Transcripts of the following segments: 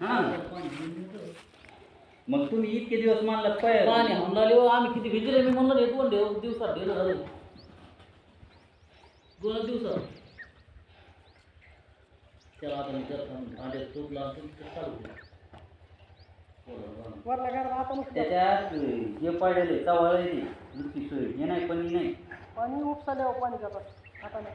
हां. मग तुम्ही इतके दिवस मानलात पाय. पाणी हमलाले हो आम्ही किती भिजले मी म्हणलं एक दोन दिवस दिवसात गेलं झालं दोन दिवसात. त्याला आता मी त्याला आले तुटला चालू. त्याच्यात हे पडलेले चवळ आहे ते. नुसती सोय. हे नाही पण नाही. पाणी उपसाल्यावर पाणी जातात आता नाही.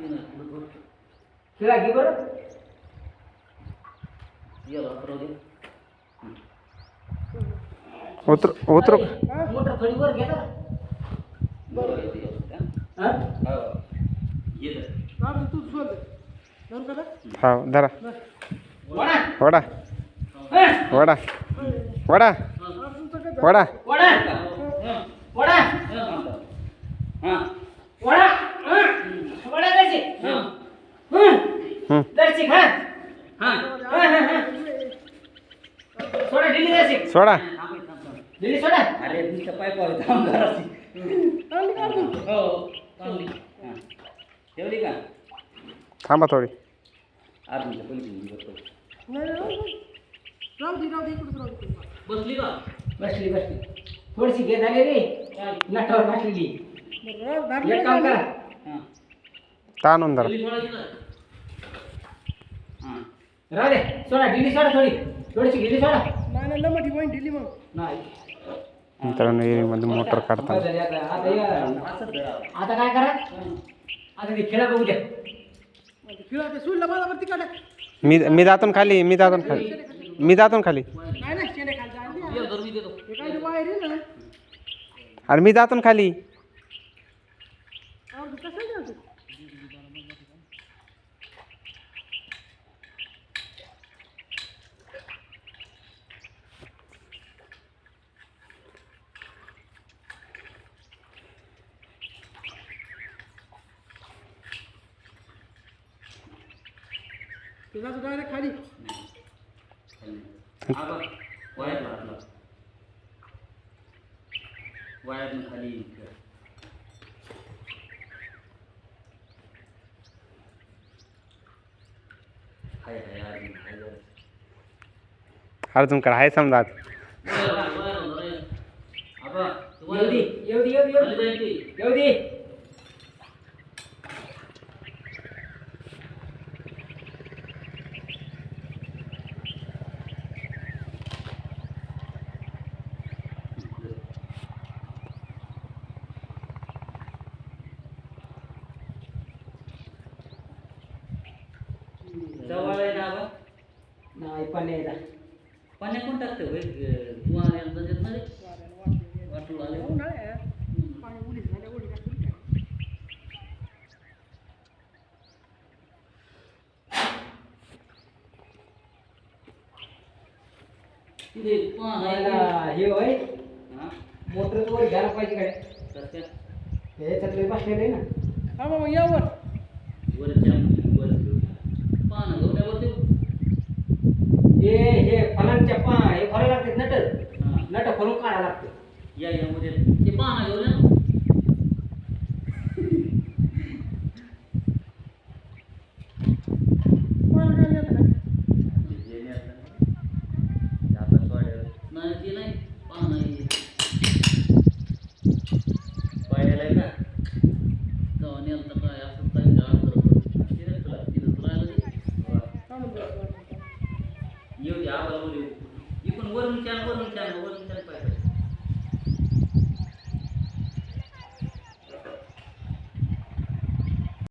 काम नाही त्याला एवढं ताटायचं काम नाही हे बांधलेली सोरी नाही. अरे नाही आडी टाकलेली तर आडी तिला दोन. मग आता खेळायला यायचा ना ते नाही, पुढं बघ. खिळा घे बरं याला राहू दे. उतर उतरू मोटर थोडी वर घे ना बरं, येते, येते, हा? हा. हो. ये तर. तू सोड हा धरा वडा वडा हा? वडा वडा वडा वडा वडा हां वडा हं. हां हा, हा, हा. सोडा ढिली सोडा थांब, थांब, थांब. ढिली सोडा अरे तुमच्या पाय पाव थांब जराशी. हो चांगली हां. ठेवली का? थांबा थोडी. बसली का? बसली बसली. थोडीशी घे झाली रे. नटावर बसलेली एक काम करा. ताणून धरा राहू दे. सोडा सोडा थोडी. थोडीशी ढिली सोडा. नाही मित्रांनो एरीमध्ये मोटर झाली आता या. काय करा? आता ते खेळा बघू द्या. मी मी जातून खाली मी जातून खाली. मी जातून खाली. मी अरे मी जातून खाली. आहे पिला खाली अब वायर मतलब, वायर में खाली तुम कढ़ाई समझा अब जल्दी जल्दी जल्दी जल्दी नाही नाही? तू आल्यानं त्याच्यात ना रे? वाटून आले. तिथे पान आहे. मला हे होय हां? मोटर वर घ्यायला पाहिजे काय कसं? ह्याच्यातले बसलेले ना वरच्या वर. पान गवऱ्यावरती हे हे फलांच्या पा हे खोला लागते नट. नट खोलून काढायला लागते. या या मध्ये. ते पान घेऊन డబ్బు లేవు ఇప్పుడు ఓర్మించాను ఓర్మించాను ఓర్మించాను